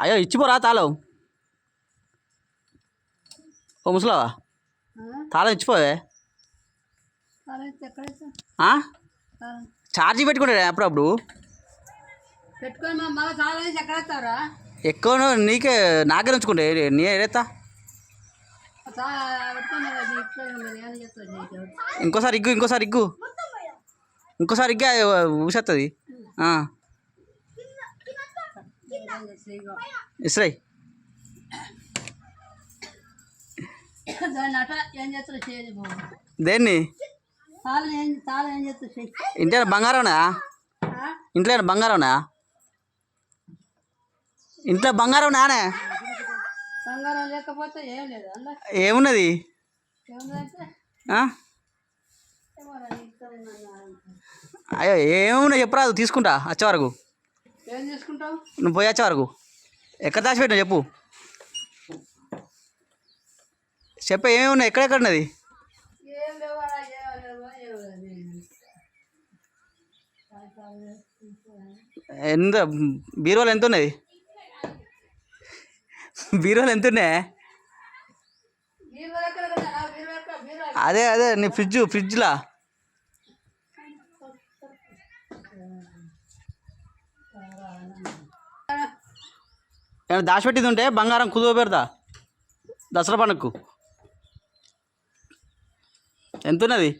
అయ్యో ఇచ్చిపోరా తాళం. ఓ ముసలావా? తాళం ఇచ్చిపోవే? ఛార్జీ పెట్టుకుంటాడే అప్పుడప్పుడు? ఎక్కువ నీకే నాకే ఉంచుకుంటే. నీ ఏడేస్తా ఇంకోసారి ఇగ్గు ఇంకోసారి ఇగ్గు. ఇంకోసారి ఇగ్గా ఊసేస్తుంది ఇస్రాయ్ దాన్ని అట ఏం చేస్తాడు చేయదు బాబు దేన్ని తాళం ఏం తాళం ఏం చేస్తాడు చెయ్యి ఇంట్లో బంగారం ఉన్నాయా ఇంట్లో ఏమైనా బంగారం ఉన్నాయా ఇంట్లో బంగారం ఉన్నాయానే బంగారం లేకపోతే ఏం లేదు అలా ఏమున్నది. అయ్యో ఏమున్నాయి చెప్పరాదు తీసుకుంటా వచ్చే వరకు. ఏం చేసుకుంటావు? నువ్వు పోయి వచ్చే వరకు? ఎక్కడ దాచిపెట్టినా చెప్పు. చెప్పే ఏమేమి ఉన్నాయి? ఎక్కడెక్కడ ఉన్నది ఎంత? బీరువాలు ఎంత ఉన్నది? బీరువాలు ఎంత ఉన్నాయి? అదే అదే నీ ఫ్రిడ్జ్ ఫ్రిడ్జ్లా? ఏమైనా దాచిపెట్టింది ఉంటే బంగారం కుదువ పెడతా దసరా పండుగకు. ఎంతున్నది?